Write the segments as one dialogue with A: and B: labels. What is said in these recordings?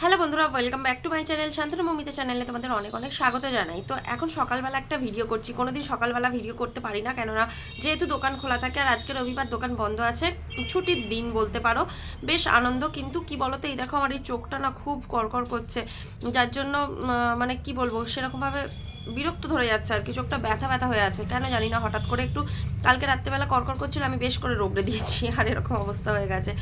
A: Hello বন্ধুরা welcome back to my channel Shantanu Mamita চ্যানেলে তোমাদের অনেক অনেক স্বাগত জানাই। তো এখন সকালবেলা একটা ভিডিও করছি, কোনোদিন সকালবেলা ভিডিও করতে পারি না, কেননা যেহেতু দোকান খোলা থাকে আর আজকে রবিবার দোকান বন্ধ আছে, ছুটির দিন বলতে পারো, বেশ আনন্দ। কিন্তু কি বলতো, এই দেখো আমার এই চোখটা না খুব কড়কড় করছে, যার জন্য মানে কি বলব, সেরকমভাবে বিরক্ত ধরে যাচ্ছে আর কি, চোখটা ব্যথা ব্যথা হয়ে আছে। কেন জানি না, হঠাৎ করে একটু কালকে রাত্রেবেলা কড়কড় করছিল, আমি বেশ করে রোগড়ে দিয়েছি, আর এরকম অবস্থা হয়ে গেছে।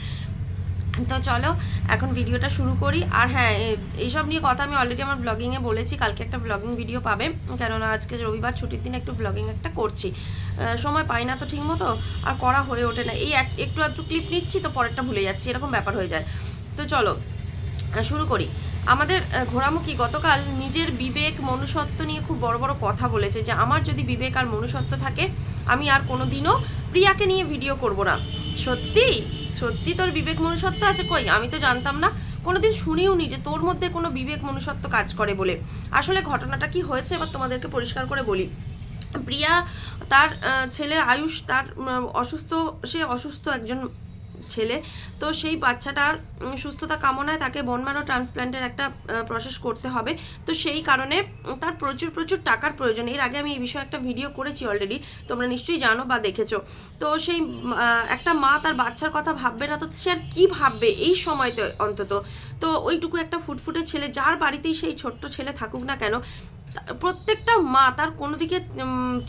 A: তো চলো এখন ভিডিওটা শুরু করি। আর হ্যাঁ এইসব নিয়ে কথা আমি অলরেডি আমার ব্লগিংয়ে বলেছি কালকে একটা ব্লগিং ভিডিও পাবে। কেননা আজকে রবিবার ছুটির দিন একটু ব্লগিং একটা করছি। সময় পাই না তো ঠিক মতো আর করা হয়ে ওঠে না। এই এক- একটু একটু ক্লিপ নিচ্ছি তো পরেরটা ভুলে যাচ্ছি এরকম ব্যাপার হয়ে যায়। তো চলো শুরু করি। আমাদের আহ, ঘোড়ামুখী গতকাল নিজের বিবেক মনুষ্যত্ব নিয়ে খুব বড় বড় কথা বলেছে যে আমার যদি বিবেক আর মনুষ্যত্ব থাকে আমি আর কোনো দিনও প্রিয়াকে নিয়ে ভিডিও করব না। সত্যি সত্যি তোর বিবেক মনুষ্যত্ব আছে? কই? আমি তো জানতাম না। কোনোদিন শুনিও নি যে তোর মধ্যে কোনো বিবেক মনুষ্যত্ব কাজ করে বলে। আসলে ঘটনাটা কি হয়েছে এবার তোমাদেরকে পরিষ্কার করে বলি। প্রিয়া, তার ছেলে আয়ুষ, তার অসুস্থ, সে অসুস্থ একজন ছেলে। তো সেই বাচ্চাটার সুস্থতা কামনায় তাকে বোনম্যারো ট্রান্সপ্ল্যান্টের একটা প্রসেস করতে হবে। তো সেই কারণে তার প্রচুর প্রচুর টাকার প্রয়োজন। এর আগে আমি এই বিষয়ে একটা ভিডিও করেছি অলরেডি তোমরা নিশ্চয়ই জানো বা দেখেছ। তো সেই একটা মা তার বাচ্চার কথা ভাববে না, তো সে আর কী ভাববে এই সময়তে অন্তত? তো ওইটুকু একটা ফুটফুটে ছেলে, যার বাড়িতেই সেই ছোট্ট ছেলে থাকুক না কেন, প্রত্যেকটা মা তার কোনো দিকে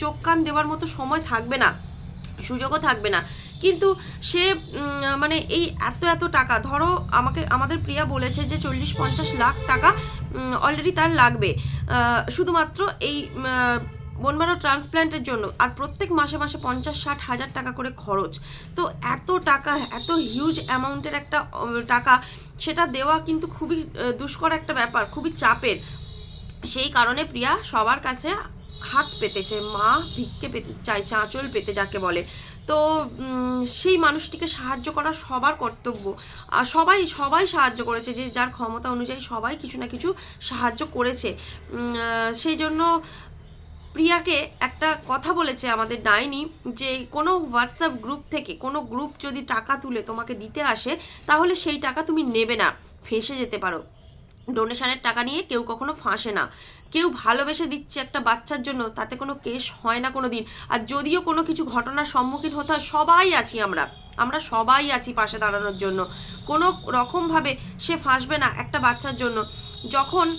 A: চোখ কান দেওয়ার মতো সময় থাকবে না, সুযোগও থাকবে না। কিন্তু সে মানে এই এত এত টাকা, ধরো আমাকে, আমাদের প্রিয়া বলেছে যে চল্লিশ পঞ্চাশ লাখ টাকা অলরেডি তার লাগবে। শুধুমাত্র এই বনমারো ট্রান্সপ্ল্যান্টের জন্য। আর প্রত্যেক মাসে মাসে পঞ্চাশ, ষাট হাজার টাকা করে খরচ। তো এত টাকা, এত হিউজ অ্যামাউন্টের একটা টাকা, সেটা দেওয়া কিন্তু খুবই দুষ্কর একটা ব্যাপার, খুবই চাপের। সেই কারণে প্রিয়া সবার কাছে হাত পেতেছে মা ভিক্ষে পেতে চাইছে আঁচল পেতে যাকে বলে। তো সেই মানুষটিকে সাহায্য করা সবার কর্তব্য। আর সবাই সবাই সাহায্য করেছে যে যার ক্ষমতা অনুযায়ী সবাই কিছু না কিছু সাহায্য করেছে। সেই জন্য প্রিয়াকে একটা কথা বলেছে আমাদের ডাইনি যে কোনো হোয়াটসঅ্যাপ গ্রুপ থেকে, কোনো গ্রুপ যদি টাকা তুলে তোমাকে দিতে আসে, তাহলে সেই টাকা তুমি নেবে না। ফেসে যেতে পারো। ডোনেশনের টাকা নিয়ে কেউ কখনো ফাঁসে না। কেউ ভালোবেসে দিচ্ছে একটা বাচ্চার জন্য, তাতে কোনো কেস হয় না কোনো দিন আর যদিও কোনো কিছু ঘটনার সম্মুখীন হতে হয়, সবাই আছি আমরা। আমরা সবাই আছি পাশে দাঁড়ানোর জন্য। কোনো রকমভাবে সে ফাঁসবে না একটা বাচ্চার জন্য। যখন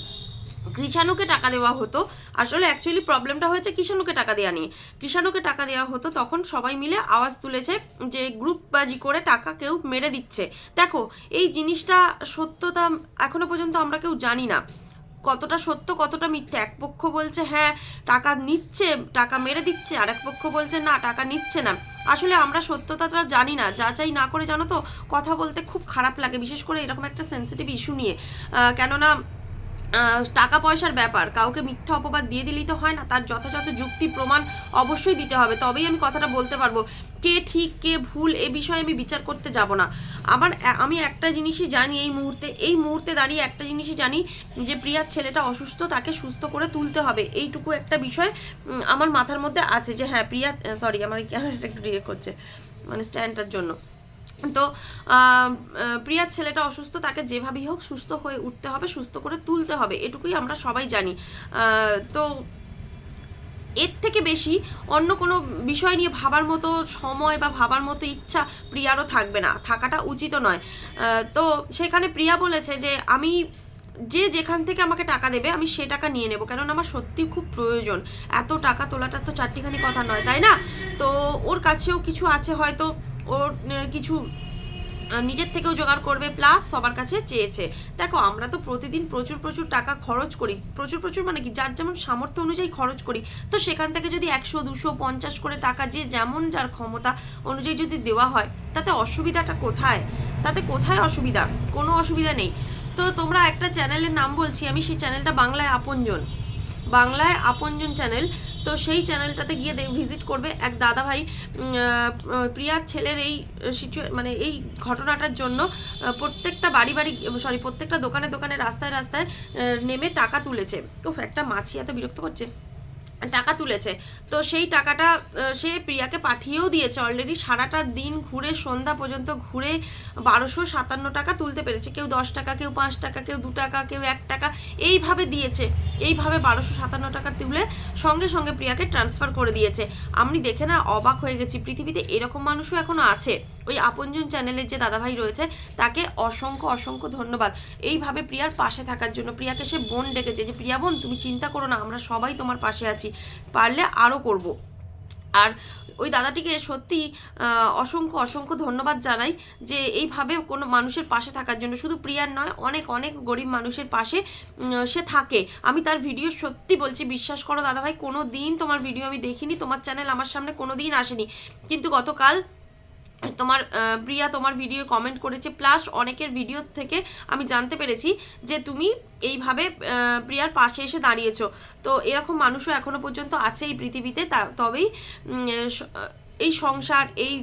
A: কৃষাণুকে টাকা দেওয়া হতো। আসলে অ্যাকচুয়ালি প্রবলেমটা হয়েছে কৃষাণুকে টাকা দেওয়া নিয়ে। কৃষাণুকে টাকা দেওয়া হতো তখন সবাই মিলে আওয়াজ তুলেছে যে গ্রুপবাজি করে টাকা কেউ মেরে দিচ্ছে। দেখো, এই জিনিসটা সত্যতা এখনও পর্যন্ত আমরা কেউ জানি না। কতটা সত্য, কতটা মিথ্যে। এক পক্ষ বলছে হ্যাঁ টাকা নিচ্ছে, টাকা মেরে দিচ্ছে। আর এক পক্ষ বলছে, না, টাকা নিচ্ছে না। আসলে আমরা সত্যতাটা জানি না। যাচাই না করে, জানো তো, কথা বলতে খুব খারাপ লাগে। বিশেষ করে এরকম একটা সেন্সিটিভ ইস্যু নিয়ে। কেননা টাকা পয়সার ব্যাপার। কাউকে মিথ্যা অপবাদ দিয়ে দিলেই তো হয় না, তার যথাযথ যুক্তি প্রমাণ অবশ্যই দিতে হবে। তবেই আমি কথাটা বলতে পারব, কে ঠিক, কে ভুল, এ বিষয়ে আমি বিচার করতে যাব না। আমার আমি একটা জিনিসই জানি এই মুহূর্তে এই মুহূর্তে দাঁড়িয়ে একটা জিনিসই জানি যে প্রিয়ার ছেলেটা অসুস্থ, তাকে সুস্থ করে তুলতে হবে। এইটুকু একটা বিষয় আমার মাথার মধ্যে আছে যে হ্যাঁ প্রিয়া, সরি, আমার ক্যামেরাটা একটু রিয়েক্ট করছে মানে স্ট্যান্ডটার জন্য। তো প্রিয়ার ছেলেটা অসুস্থ, তাকে যেভাবেই হোক সুস্থ হয়ে উঠতে হবে, সুস্থ করে তুলতে হবে, এটুকুই আমরা সবাই জানি। তো এর থেকে বেশি অন্য কোনো বিষয় নিয়ে ভাবার মতো সময় বা ভাবার মতো ইচ্ছা প্রিয়ারও থাকবে না, থাকাটা উচিত নয়। তো সেখানে প্রিয়া বলেছে যে, আমি যে যেখান থেকে আমাকে টাকা দেবে, আমি সে টাকা নিয়ে নেব, কেননা আমার সত্যি খুব প্রয়োজন। এত টাকা তোলাটা তো চারটিখানি কথা নয়, তাই না? তো ওর কাছেও কিছু আছে হয়তো ওর কিছু নিজের থেকেও জোগাড় করবে প্লাস সবার কাছে চেয়েছে। দেখো, আমরা তো প্রতিদিন প্রচুর প্রচুর টাকা খরচ করি। প্রচুর প্রচুর মানে কি? যার যেমন সামর্থ্য অনুযায়ী খরচ করি। তো সেখান থেকে যদি একশো, দুশো, পঞ্চাশ করে টাকা যে যেমন যার ক্ষমতা অনুযায়ী যদি দেওয়া হয়, তাতে অসুবিধাটা কোথায়? তাতে কোথায় অসুবিধা? কোনো অসুবিধা নেই। তো তোমরা একটা চ্যানেলের নাম বলছি, আমি সেই চ্যানেলটা বাংলায় আপনজন। বাংলায় আপনজন চ্যানেল তো সেই চ্যানেলটাতে গিয়ে ভিজিট করবে এক দাদা ভাই উম, আহ, প্রিয়ার ছেলের এই সিচুয়ে মানে এই ঘটনাটার জন্য প্রত্যেকটা বাড়ি বাড়ি সরি প্রত্যেকটা দোকানে দোকানে রাস্তায় রাস্তায় নেমে টাকা তুলেছে। উফ একটা মাছি এত বিরক্ত করছে। টাকা তুলেছে। তো সেই টাকাটা সে প্রিয়াকে পাঠিয়েও দিয়েছে অলরেডি সারাটা দিন ঘুরে, সন্ধ্যা পর্যন্ত ঘুরে বারোশো সাতান্ন টাকা তুলতে পেরেছে। কেউ দশ টাকা, কেউ পাঁচ টাকা, কেউ দু টাকা, কেউ এক টাকা, এইভাবে দিয়েছে। এইভাবে বারোশো সাতান্ন টাকা তুলে সঙ্গে সঙ্গে প্রিয়াকে ট্রান্সফার করে দিয়েছে। আমি দেখে না অবাক হয়ে গেছি। পৃথিবীতে এরকম মানুষও এখনও আছে। ওই আপনজন চ্যানেলের যে দাদাভাই রয়েছে, তাকে অসংখ্য অসংখ্য ধন্যবাদ। এইভাবে প্রিয়ার পাশে থাকার জন্য, প্রিয়াকে সে বোন ডেকেছে যে, প্রিয়া বোন, তুমি চিন্তা করো না, আমরা সবাই তোমার পাশে আছি, পারলে আরও করব। আর ওই দাদাটিকে সত্যি অসংখ্য অসংখ্য ধন্যবাদ জানাই যে, এইভাবে কোনো মানুষের পাশে থাকার জন্য, শুধু প্রিয়ার নয়, অনেক অনেক গরিব মানুষের পাশে সে থাকে। আমি তার ভিডিও সত্যি বলছি, বিশ্বাস করো দাদাভাই, কোনো দিন তোমার ভিডিও আমি দেখিনি, তোমার চ্যানেল আমার সামনে কোনো দিন আসেনি। কিন্তু গতকাল তোমার প্রিয়া তোমার ভিডিও কমেন্ট করেছে প্লাস অনেকের ভিডিও থেকে আমি জানতে পেরেছি যে তুমি এইভাবে প্রিয়ার পাশে এসে দাঁড়িয়েছো। তো এরকম মানুষও এখনও পর্যন্ত আছে এই পৃথিবীতে তবেই এই সংসার, এই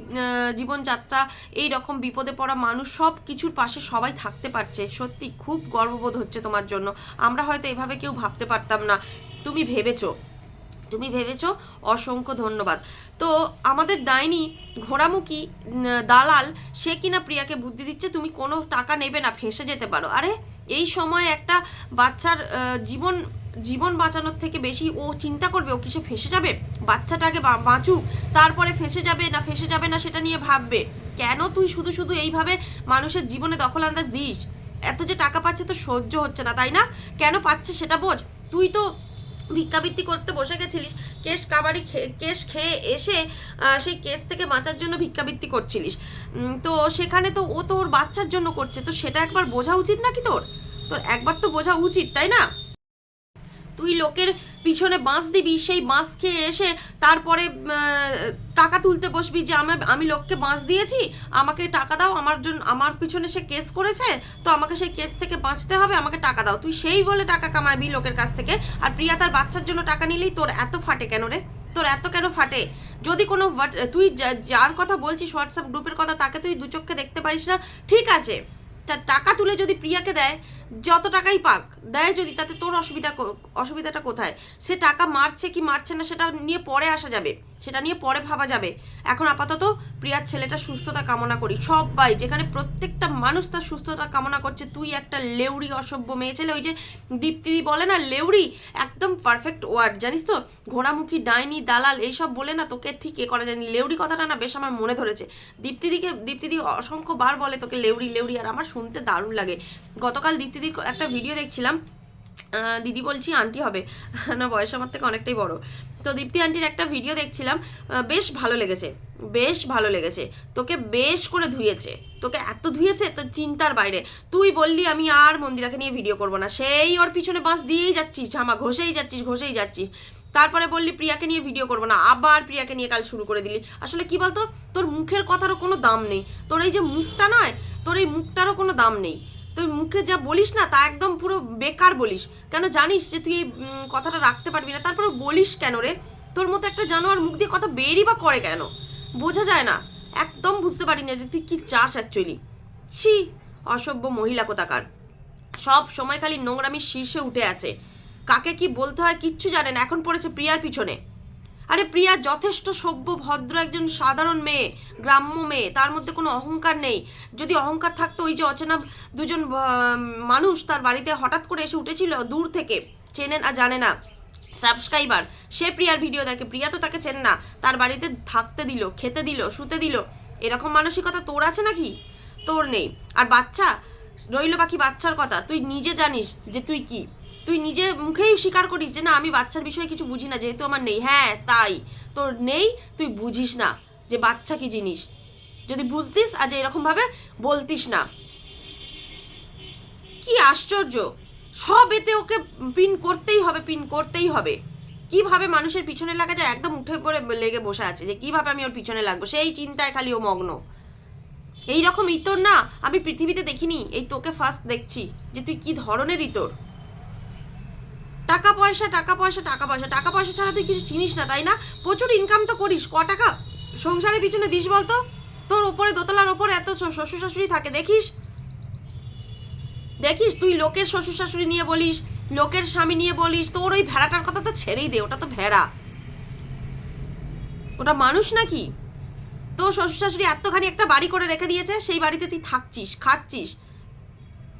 A: জীবনযাত্রা, এই রকম বিপদে পড়া মানুষ সব কিছুর পাশে সবাই থাকতে পারছে। সত্যি খুব গর্ববোধ হচ্ছে তোমার জন্য। আমরা হয়তো এভাবে কেউ ভাবতে পারতাম না। তুমি ভেবেছো। তুমি ভেবেছো? অসংখ্য ধন্যবাদ। তো আমাদের ডাইনি, ঘোড়ামুখী দালাল, সে কিনা প্রিয়াকে বুদ্ধি দিচ্ছে, তুমি কোনো টাকা নেবে না, ফেসে যেতে পারো। আরে, এই সময় একটা বাচ্চার জীবন জীবন বাঁচানোর থেকে বেশি ও চিন্তা করবে, ও কিসে ফেসে যাবে? বাচ্চাটাকে বাঁচুক, তারপরে ফেসে যাবে না, ফেসে যাবে না, সেটা নিয়ে ভাববে। কেন তুই শুধু শুধু এইভাবে মানুষের জীবনে দখল আন্দাজ দিস? এত যে টাকা পাচ্ছে তো সহ্য হচ্ছে না, তাই না? কেন পাচ্ছে সেটা বোঝ। তুই তো ভিক্ষাবৃত্তি করতে বসে গেছিলিস কেস কাবাডি কেস খেয়ে এসে সেই কেস থেকে বাঁচার জন্য ভিক্ষাবৃত্তি করছিলিস। তো সেখানে তো ও তোর বাচ্চার জন্য করছে, তো সেটা একবার বোঝা উচিত নাকি তোর? তোর একবার তো বোঝা উচিত, তাই না? তুই লোকের পিছনে বাঁশ দিবি, সেই বাঁশ খেয়ে এসে তারপরে টাকা তুলতে বসবি যে আমি আমি লোককে বাঁশ দিয়েছি, আমাকে টাকা দাও, আমার জন্য আমার পিছনে সে কেস করেছে, তো আমাকে সেই কেস থেকে বাঁচতে হবে, আমাকে টাকা দাও। তুই সেই বলে টাকা কামাবি লোকের কাছ থেকে। আর প্রিয়া তার বাচ্চার জন্য টাকা নিলেই তোর এত ফাটে কেন রে? তোর এত কেন ফাটে? যদি কোনো তুই যার কথা বলছিস হোয়াটসঅ্যাপ গ্রুপের কথা, তাকে তুই দু চোখে দেখতে পারিস না। ঠিক আছে টাকা তুলে যদি প্রিয়াকে দেয় যত টাকাই পাক, দেয় যদি, তাতে তোর অসুবিধা অসুবিধাটা কোথায়? সে টাকা মারছে কি মারছে না, সেটা নিয়ে পরে আসা যাবে। সেটা নিয়ে পরে ভাবা যাবে। এখন আপাতত প্রিয়ার ছেলেটা সুস্থতা কামনা করি, সবাই। যেখানে প্রত্যেকটা মানুষ তার সুস্থতা কামনা করছে। তুই একটা লেউড়ি অসভ্য মেয়ে ছেলে, ওই যে দীপ্তিদি বলে না, লেউড়ি? একদম পারফেক্ট ওয়ার্ড জানিস তো? ঘোড়ামুখী, ডাইনি, দালাল, এইসব বলে না তোকে ঠিক এ করা যায়নি। লেউড়ি কথাটা না বেশ আমার মনে ধরেছে। দীপ্তিদিকে, দীপ্তিদি অসংখ্য বার বলে তোকে লেউড়ি লেউড়ি, আর আমার শুনতে দারুণ লাগে। গতকাল দীপ্তিদির একটা ভিডিও দেখছিলাম। দিদি বলছি, আন্টি হবে। না, বয়স আমার থেকে অনেকটাই বড়। তো দীপ্তি আন্টির একটা ভিডিও দেখছিলাম। বেশ ভালো লেগেছে, বেশ ভালো লেগেছে। তোকে বেশ করে ধুয়েছে, তোকে এত ধুয়েছে তো চিন্তার বাইরে। তুই বললি, আমি আর মন্দিরাকে নিয়ে ভিডিও করব না। সেই ওর পিছনে বাঁশ দিয়েই যাচ্ছিস, ঝামা, ঘষেই যাচ্ছিস ঘষেই যাচ্ছিস। তারপরে বললি, প্রিয়াকে নিয়ে ভিডিও করব না। আবার প্রিয়াকে নিয়ে কাল শুরু করে দিলি। আসলে কি বলতো? তোর মুখের কথারও কোনো দাম নেই। তোর এই যে মুখটা নয়, তোর এই মুখটারও কোনো দাম নেই। তুই মুখে যা বলিস না, তা একদম পুরো বেকার বলিস। কেন জানিস যে তুই এই কথাটা রাখতে পারবি না? তারপরে বলিস কেন রে? তোর মতো একটা জানোয়ার মুখ দিয়ে কথা বেরই বা করে কেন? বোঝা যায় না। একদম বুঝতে পারি না যে তুই কি চাস অ্যাকচুয়ালি ছি, অসভ্য মহিলা কোথাকার। সব সময় খালি নোংরামি শীর্ষে উঠে আছে। কাকে কি বলতে হয় কিচ্ছু জানে না। এখন পড়েছে প্রিয়ার পিছনে। আরে প্রিয়া, যথেষ্ট সভ্য, ভদ্র একজন সাধারণ মেয়ে, গ্রাম্য মেয়ে, তার মধ্যে কোনো অহংকার নেই। যদি অহংকার থাকতো ওই যে অচেনা দুজন মানুষ তার বাড়িতে হঠাৎ করে এসে উঠেছিল দূর থেকে, চেনেন আর জানে না। সাবস্ক্রাইবার, সে প্রিয়ার ভিডিও দেখে, প্রিয়া তো তাকে চেনে না, তার বাড়িতে থাকতে দিল, খেতে দিল, শুতে দিল। এরকম মানসিকতা তোর আছে নাকি? তোর নেই। আর বাচ্চা, রইল বাকি বাচ্চার কথা, তুই নিজে জানিস যে তুই কি। তুই নিজে মুখেই স্বীকার করিস যে না, আমি বাচ্চার বিষয়ে কিছু বুঝি না, যেহেতু আমার নেই। হ্যাঁ তাই। তোর নেই, তুই বুঝিস না যে বাচ্চা কি জিনিস। যদি বুঝতিস, আজ এরকমভাবে বলতিস না। কি আশ্চর্য! সব এতে ওকে পিন করতেই হবে, পিন করতেই হবে। কীভাবে মানুষের পিছনে লাগা যায়? একদম উঠে পড়ে লেগে বসে আছে যে কীভাবে আমি ওর পিছনে লাগবো? সেই চিন্তায় খালি ও মগ্ন। এই রকম ইতর না, আমি পৃথিবীতে দেখিনি। এই তোকে ফার্স্ট দেখছি যে তুই কি ধরনের ইতর? টাকা পয়সা টাকা পয়সা টাকা পয়সা। টাকা পয়সা ছাড়া তুই কিছু চিনিস না, তাই না? প্রচুর ইনকাম তো করিস। ক টাকা? সংসারের পিছনে দিস বলতো? তোর ওপরে দোতলার ওপরে এত শ্বশুর শাশুড়ি থাকে, দেখিস? দেখিস? তুই লোকের শ্বশুর শাশুড়ি নিয়ে বলিস, লোকের স্বামী নিয়ে বলিস, তোর ওই ভেড়াটার কথা তো ছেড়েই দে, ওটা তো ভেড়া। ওটা মানুষ নাকি? তোর শ্বশুর শাশুড়ি এতখানি একটা বাড়ি করে রেখে দিয়েছে, সেই বাড়িতে তুই থাকছিস, খাচ্ছিস।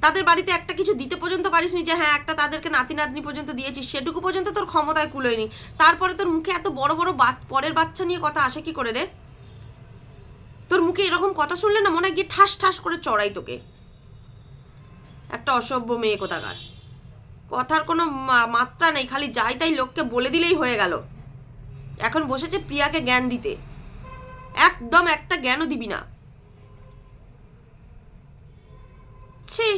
A: তাদের বাড়িতে একটা কিছু দিতে পর্যন্ত পারিসনি যে হ্যাঁ একটা তাদেরকে নাতি নাতনি পর্যন্ত দিয়েছিস, সেটুকু পর্যন্ত তোর ক্ষমতায় কুলোয়নি। তারপরে তোর মুখে এত বড় বড় পরের বাচ্চা নিয়ে কথা আসে কি করে রে? তোর মুখে এরকম কথা শুনলে না মনে হয় গিয়ে ঠাস ঠাস করে চড়াই তোকে। একটা অসভ্য মেয়ে কোথাকার। কথার কোনো মাত্রা নেই, খালি যাই তাই লোককে বলে দিলেই হয়ে গেল। এখন বসেছে প্রিয়াকে জ্ঞান দিতে। একদম একটা জ্ঞানও দিবি না। ছি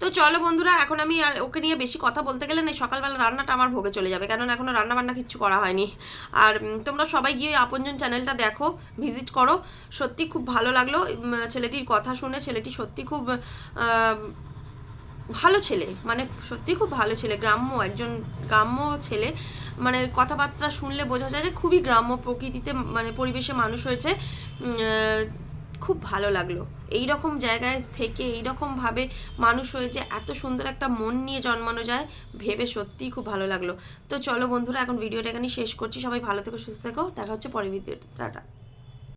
A: তো চলো বন্ধুরা, এখন আমি আর ওকে নিয়ে বেশি কথা বলতে গেলে না সকালবেলা রান্নাটা আমার ভোগে চলে যাবে। কেননা এখনও রান্নাবান্না কিচ্ছু করা হয়নি। আর তোমরা সবাই গিয়ে আপনজন চ্যানেলটা দেখো, ভিজিট করো। সত্যি খুব ভালো লাগল ছেলেটির কথা শুনে। ছেলেটি সত্যি খুব ভালো ছেলে। মানে সত্যি খুব ভালো ছেলে, গ্রাম্য একজন গ্রাম্য ছেলে। মানে কথাবার্তা শুনলে বোঝা যায় যে খুবই গ্রাম্য প্রকৃতিতে মানে পরিবেশে মানুষ হয়েছে। খুব ভালো লাগল। এই রকম জায়গায় থেকে এই ভাবে মানুষ হয়েছে, এত সুন্দর একটা মন নিয়ে জন্মানো যায়, ভেবে সত্যিই খুব ভালো লাগল। তো চলো বন্ধুরা, এখন ভিডিওটা এখানে শেষ করছি। সবাই ভালো থেকো, সুস্থ থেকো। দেখা হচ্ছে পরের ভিডিওতে। টাটা।